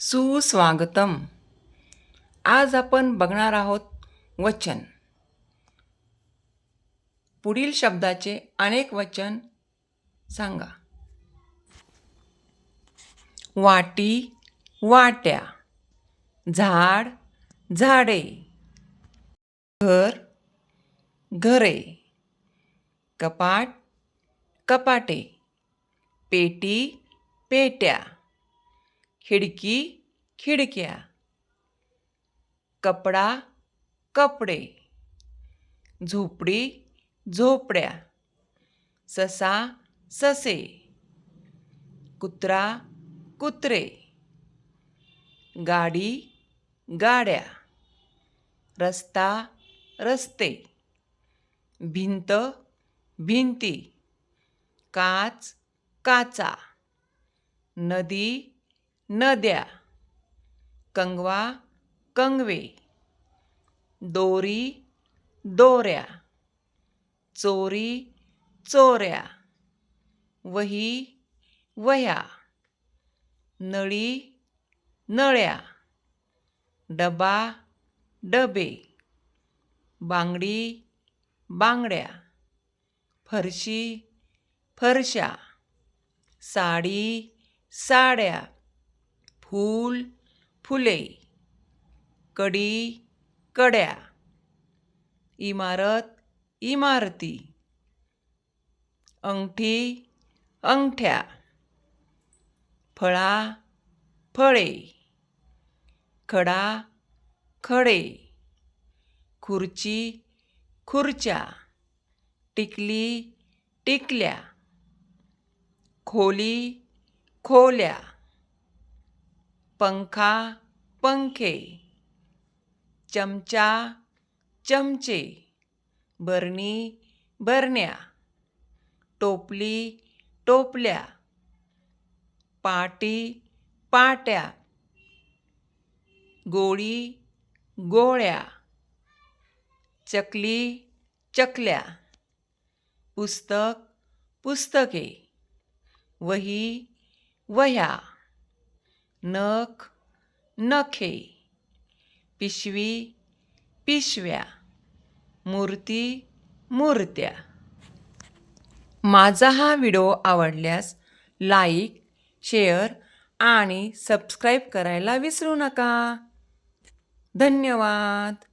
सुस्वागतम. आज आपण बघणार आहोत वचन. पुढील शब्दाचे अनेक वचन सांगा. वाटी वाट्या झाड झाडे घर घरे कपाट कपाटे पेटी पेट्या. खिडकी खिडक्या. कपडा कपडे. झोपडी झोपड्या. ससा ससे. कुत्रा कुत्रे. गाडी गाड्या. रस्ता रस्ते. भिंत भिंती. काच काचा. नदी नद्या कंगवा कंगवे. दोरी दोऱ्या. चोरी चोऱ्या. वही वह्या. नळी नळ्या. डबा डबे. बांगडी बांगड्या. फरशी फरशा. साडी साड्या. फूल फुले कडी कड्या इमारत इमारती अंगठी अंगठ्या फळा फळे खडा खडे खुर्ची खुर्च्या टिकली टिकल्या खोली खोल्या. पंखा पंखे. चमचा चमचे. बरणी बरण्या. टोपली टोपल्या. पाटी पाट्या. गोळी गोळ्या. चकली चकल्या. पुस्तक पुस्तके. वही वह्या. नख नखे पिशवी पिशव्या मूर्ती मूर्त्या. माझा हा व्हिडिओ आवडल्यास लाईक शेअर आणि सबस्क्राईब करायला विसरू नका. धन्यवाद.